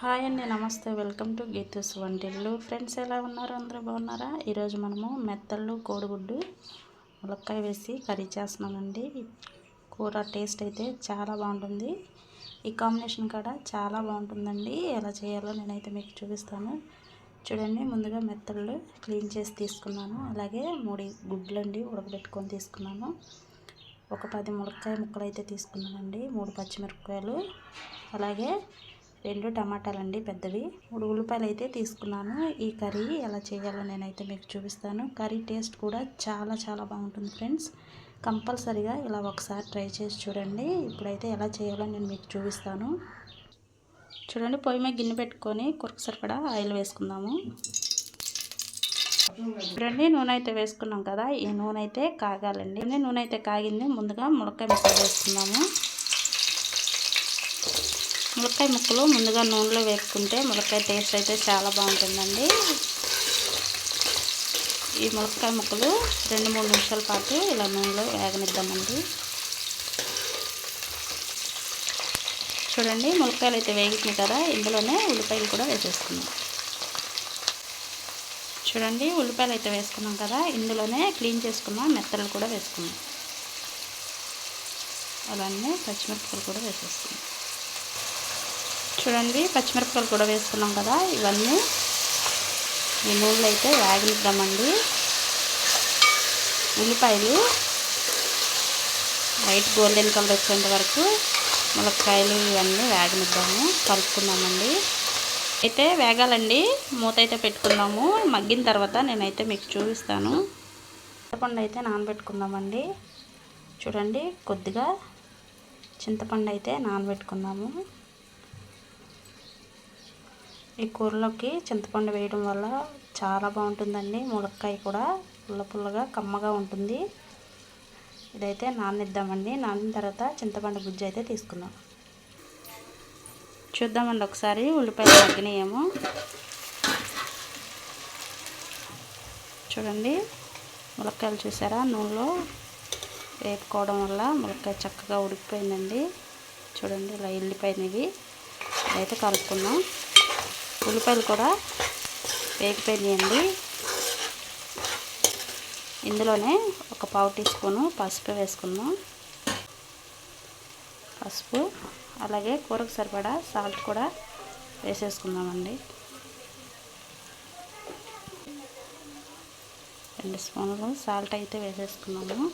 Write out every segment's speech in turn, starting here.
Hi అండి నమస్తే. Welcome to Geethu's వంటిల్లు. ఫ్రెండ్స్ ఎలా ఉన్నారు? అందరూ బాగున్నారా? ఈరోజు మనము మెత్తళ్ళు కోడిగుడ్డు ములక్కాయ వేసి కర్రీ చేస్తున్నామండి. కూర టేస్ట్ అయితే చాలా బాగుంటుంది. ఈ కాంబినేషన్ కూడా చాలా బాగుంటుందండి. ఎలా చేయాలో నేనైతే మీకు చూపిస్తాను. చూడండి ముందుగా మెత్తళ్ళు క్లీన్ చేసి తీసుకున్నాను. అలాగే మూడు గుడ్లు అండి ఉడకబెట్టుకొని తీసుకున్నాను. ఒక పది ములక్కాయ ముక్కలు అయితే తీసుకున్నానండి. మూడు పచ్చిమిరపకాయలు. అలాగే రెండు టమాటాలు అండి పెద్దవి. మూడు ఉల్లిపాయలు అయితే తీసుకున్నాను. ఈ కర్రీ ఎలా చేయాలో నేనైతే మీకు చూపిస్తాను. కర్రీ టేస్ట్ కూడా చాలా చాలా బాగుంటుంది ఫ్రెండ్స్. కంపల్సరిగా ఇలా ఒకసారి ట్రై చేసి చూడండి. ఇప్పుడైతే ఎలా చేయాలో నేను మీకు చూపిస్తాను. చూడండి పొయ్యి మీద గిన్నె పెట్టుకొని కురకు సరిపడా ఆయిల్ వేసుకుందాము. చూడండి నూనె అయితే వేసుకున్నాం కదా. ఈ నూనె అయితే కాగాలండి. నూనె అయితే కాగింది. ముందుగా ములక్కాయ ముక్కలు వేసుకుందాము. ములక్కాయ ముక్కలు ముందుగా నూనెలో వేసుకుంటే ములక్కాయ టేస్ట్ అయితే చాలా బాగుంటుందండి. ఈ ములక్కాయ ముక్కలు రెండు మూడు నిమిషాల పాటు ఇలా నూనెలో వేగనిద్దామండి. చూడండి ములక్కాయలు అయితే వేగుతున్నాయి కదా ఇందులోనే ఉల్లిపాయలు కూడా వేసేసుకున్నాం చూడండి ఉల్లిపాయలు అయితే వేసుకున్నాం కదా ఇందులోనే క్లీన్ చేసుకున్న మెత్తలు కూడా వేసుకున్నాం అలానే పచ్చిమిరపకాయలు కూడా వేసేసుకున్నాం చూడండి పచ్చిమిరపకాయలు కూడా వేసుకున్నాం కదా ఇవన్నీ. ఈ నూనెలో అయితే వేగనిద్దామండి. ఉల్లిపాయలు. వైట్ గోల్డెన్ కలర్ వచ్చేంత వరకు ములక్కాయలు ఇవన్నీ వేగనిద్దాము కలుపుకుందామండి. అయితే వేగాలండి మూత అయితే పెట్టుకుందాము మగ్గిన తర్వాత నేనైతే మీకు చూపిస్తాను. చింతపండు అయితే నానబెట్టుకుందామండి. చూడండి కొద్దిగా చింతపండు అయితే నానబెట్టుకుందాము. ఈ కూరలోకి చింతపండు వేయడం వల్ల చాలా బాగుంటుందండి. ములక్కాయ కూడా పుల్ల పుల్లగా కమ్మగా ఉంటుంది. ఇదైతే నానిద్దామండి. నానిన తర్వాత చింతపండు గుజ్జు అయితే తీసుకుందాం. చూద్దామండి ఒకసారి ఉల్లిపాయలు తగ్గినాయేమో. చూడండి. ములక్కాయలు చూసారా? నూనెలో వేపుకోవడం వల్ల ములక్కాయ చక్కగా ఉడికిపోయిందండి. చూడండి ఇలా వెళ్ళిపోయినవి అయితే కలుపుకుందాం. ఉల్లిపాయలు కూడా వేగిపోయినాయండి. ఇందులోనే ఒక పావు టీ స్పూను పసుపు వేసుకుందాం. పసుపు అలాగే కూరకు సరిపడా సాల్ట్ కూడా వేసేసుకుందామండి. రెండు స్పూన్లు సాల్ట్ అయితే వేసేసుకున్నాము.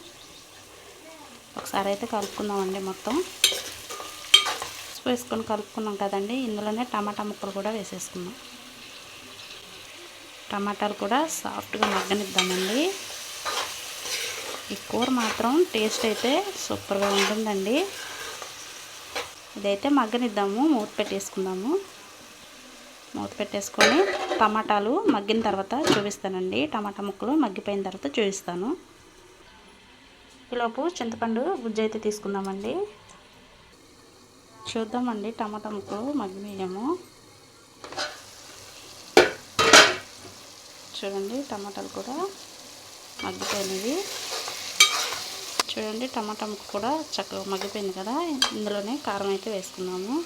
ఒకసారి అయితే కలుపుకుందామండి మొత్తం. పసుపు వేసుకొని కలుపుకున్నాం కదండి. ఇందులోనే టమాటా ముక్కలు కూడా వేసేసుకున్నాం. టమాటాలు కూడా సాఫ్ట్గా మగ్గనిద్దామండి. ఈ కూర మాత్రం టేస్ట్ అయితే సూపర్గా ఉంటుందండి. ఇదైతే మగ్గనిద్దాము. మూత పెట్టేసుకుందాము. మూత పెట్టేసుకొని టమాటాలు మగ్గిన తర్వాత చూపిస్తానండి. టమాటా ముక్కలు మగ్గిపోయిన తర్వాత చూపిస్తాను. ఈలోపు చింతపండు గుజ్జు అయితే తీసుకుందామండి. చూద్దామండి టమాటా ముక్కలు మగ్గినాయేమో. చూడండి టమాటాలు కూడా మగ్గిపోయినవి. చూడండి టమాటా ముక్క కూడా చక్కగా మగ్గిపోయింది కదా. ఇందులోనే కారం అయితే వేసుకున్నాము.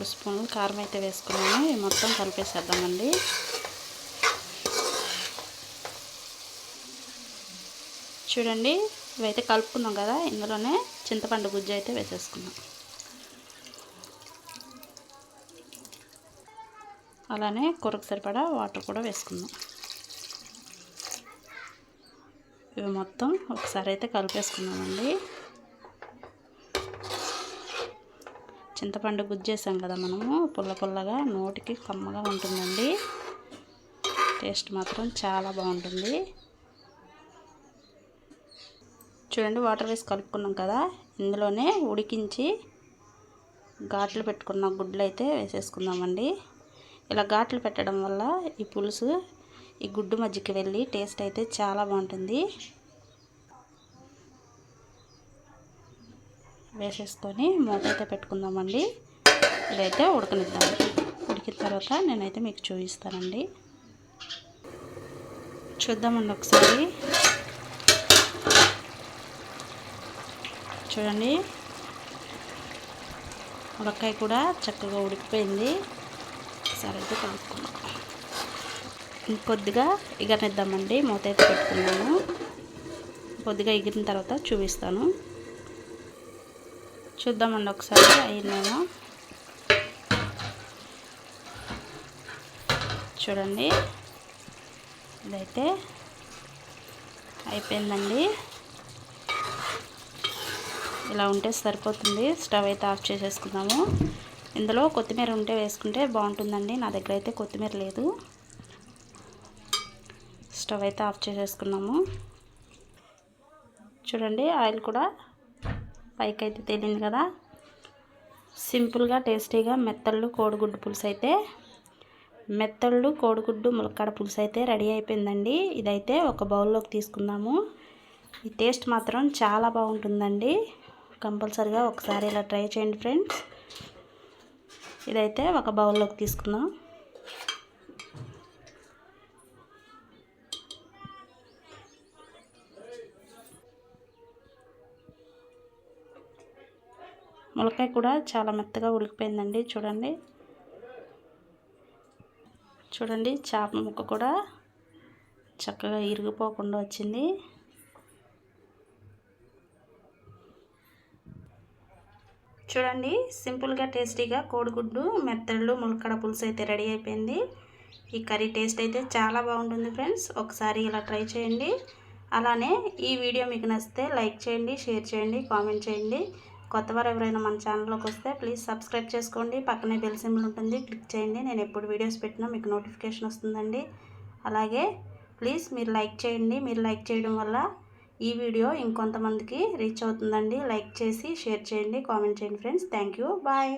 మూడు స్పూన్లు కారం అయితే వేసుకున్నాను. ఇవి మొత్తం కలిపేసేద్దామండి. చూడండి ఇవైతే కలుపుకున్నాం కదా ఇందులోనే చింతపండు గుజ్జు అయితే వేసేసుకున్నాం. అలానే కూరకు సరిపడా వాటర్ కూడా వేసుకుందాం. ఇవి మొత్తం ఒకసారి అయితే కలిపేసుకున్నామండి చింతపండు గుజ్జేసాం కదా మనము. పుల్ల పుల్లగా నోటికి కమ్మగా ఉంటుందండి. టేస్ట్ మాత్రం చాలా బాగుంటుంది. చూడండి వాటర్ వేసి కలుపుకున్నాం కదా. ఇందులోనే ఉడికించి ఘాట్లు పెట్టుకున్న గుడ్లు అయితే వేసేసుకుందామండి. ఇలా ఘాట్లు పెట్టడం వల్ల ఈ పులుసు ఈ గుడ్డు మధ్యకి వెళ్ళి టేస్ట్ అయితే చాలా బాగుంటుంది. వేసేసుకొని మూత అయితే పెట్టుకుందామండి. ఇదైతే ఉడకనిద్దాం. ఉడికిన తర్వాత నేనైతే మీకు చూపిస్తానండి. చూద్దామండి ఒకసారి. చూడండి. ములక్కాయ కూడా చక్కగా ఉడికిపోయింది. ఒకసారి అయితే కలుపుకున్నాం కొద్దిగా ఎగరనిద్దామండి మూత అయితే పెట్టుకున్నాను. కొద్దిగా ఎగిరిన తర్వాత చూపిస్తాను. చూద్దామండి ఒకసారి. అయ్యిందేమో చూడండి. ఇదైతే అయిపోయిందండి. ఇలా ఉంటే సరిపోతుంది. స్టవ్ అయితే ఆఫ్ చేసేసుకుందాము. ఇందులో కొత్తిమీర ఉంటే వేసుకుంటే బాగుంటుందండి. నా దగ్గర అయితే కొత్తిమీర లేదు. స్టవ్ అయితే ఆఫ్ చేసేసుకున్నాము. చూడండి ఆయిల్ కూడా పైకి అయితే తేలింది కదా. సింపుల్గా టేస్టీగా మెత్తళ్ళు కోడిగుడ్డు పులుసు అయితే మెత్తళ్ళు కోడిగుడ్డు ములక్కాడ పులుసు అయితే రెడీ అయిపోయిందండి. ఇదైతే ఒక బౌల్లోకి తీసుకుందాము. ఈ టేస్ట్ మాత్రం చాలా బాగుంటుందండి. కంపల్సరిగా ఒకసారి ఇలా ట్రై చేయండి ఫ్రెండ్స్. ఇదైతే ఒక బౌల్లోకి తీసుకుందాం. ములకాయ కూడా చాలా మెత్తగా ఉడికిపోయిందండి. చూడండి. చూడండి చేప ముక్క కూడా చక్కగా ఇరిగిపోకుండా వచ్చింది. చూడండి సింపుల్గా టేస్టీగా కోడిగుడ్డు మెత్తళ్ళు ములక్కడ పులుసు అయితే రెడీ అయిపోయింది. ఈ కర్రీ టేస్ట్ అయితే చాలా బాగుంటుంది ఫ్రెండ్స్. ఒకసారి ఇలా ట్రై చేయండి. అలానే ఈ వీడియో మీకు నచ్చితే లైక్ చేయండి షేర్ చేయండి కామెంట్ చేయండి. కొత్తవారు ఎవరైనా మన ఛానల్లోకి వస్తే ప్లీజ్ సబ్స్క్రైబ్ చేసుకోండి. పక్కనే బెల్ సింబల్ ఉంటుంది. క్లిక్ చేయండి. నేను ఎప్పుడు వీడియోస్ పెట్టినా మీకు నోటిఫికేషన్ వస్తుందండి. అలాగే ప్లీజ్ మీరు లైక్ చేయండి. మీరు లైక్ చేయడం వల్ల ఈ వీడియో ఇంకొంతమందికి రీచ్ అవుతుందండి. లైక్ చేసి షేర్ చేయండి. కామెంట్ చేయండి ఫ్రెండ్స్. Thank bye.